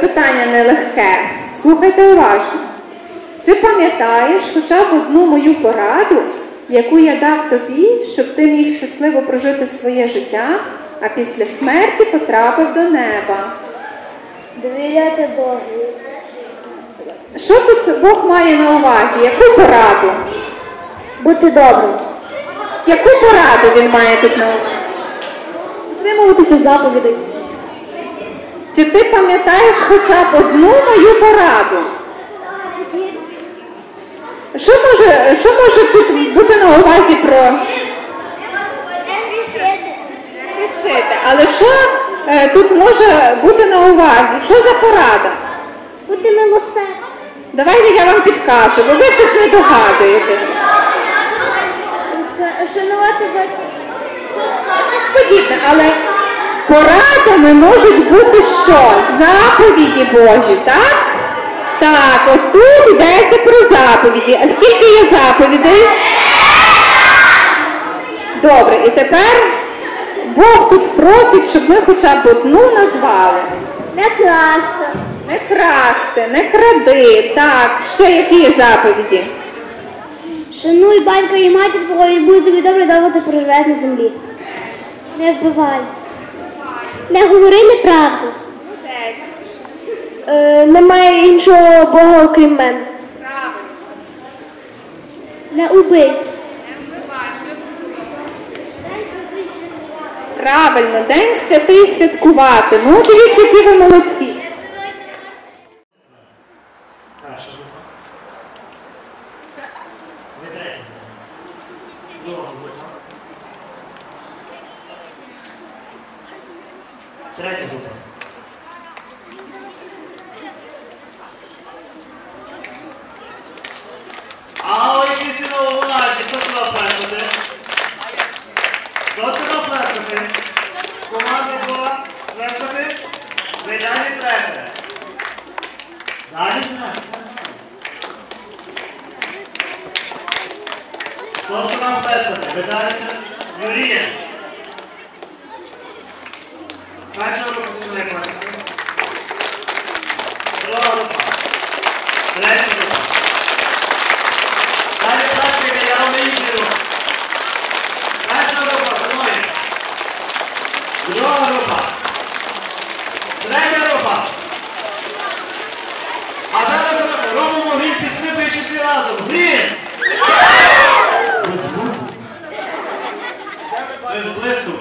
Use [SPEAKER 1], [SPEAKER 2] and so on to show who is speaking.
[SPEAKER 1] питання нелегке. Слухайте уважно. Чи пам'ятаєш хоча б одну мою пораду, яку я дав тобі, щоб ти міг щасливо прожити своє життя, а після смерті потрапив до неба?
[SPEAKER 2] Довіряти Богу.
[SPEAKER 1] Що тут Бог має на увазі? Яку пораду?
[SPEAKER 2] Бути добрим.
[SPEAKER 1] Яку пораду він має тут на увазі?
[SPEAKER 2] Дотримуватися заповідей.
[SPEAKER 1] Чи ти пам'ятаєш хоча б одну мою пораду? Що може, що може тут бути на увазі про грішити? Але що е, тут може бути на увазі? Що за порада?
[SPEAKER 2] Бути милосердним.
[SPEAKER 1] Давайте я вам підкажу, бо ви щось не догадуєтесь.
[SPEAKER 2] Шанувати батьків.
[SPEAKER 1] Подібне, але порадами можуть бути що? Заповіді Божі, так? Так, от тут йдеться про заповіді. А скільки є заповідей? Добре, і тепер Бог тут просить, щоб ми хоча б одну назвали.
[SPEAKER 2] Не красти.
[SPEAKER 1] Не красти, не кради. Так, ще які є заповіді?
[SPEAKER 2] Шануй батька і матір твою, і будь тобі добре довго ти проживеш на землі. Не вбивай. Не говори неправду. Е, немає іншого Бога, окрім мене. Правильно. Не убий.
[SPEAKER 1] Правильно, День святий святкувати. Ну, дивіться, які ви молодці.
[SPEAKER 3] Ви. रद्द होगा Ao inicio nuovo lancio, sotto la parte. Sotto la parte. Comando gola, verso te. Vedani tratta. Dani tratta. Sotto la parte, vedani tratta. Yuriya. Юрія. Перша рука не класти. Друга рука. Третя рука. Далі пластика, я вам не їздю. Перша рука, за мною. Друга рука. Третя рука. А зараз робимо гріх підсипуючи всі разом. Гріх! Без звуку. Без блиску.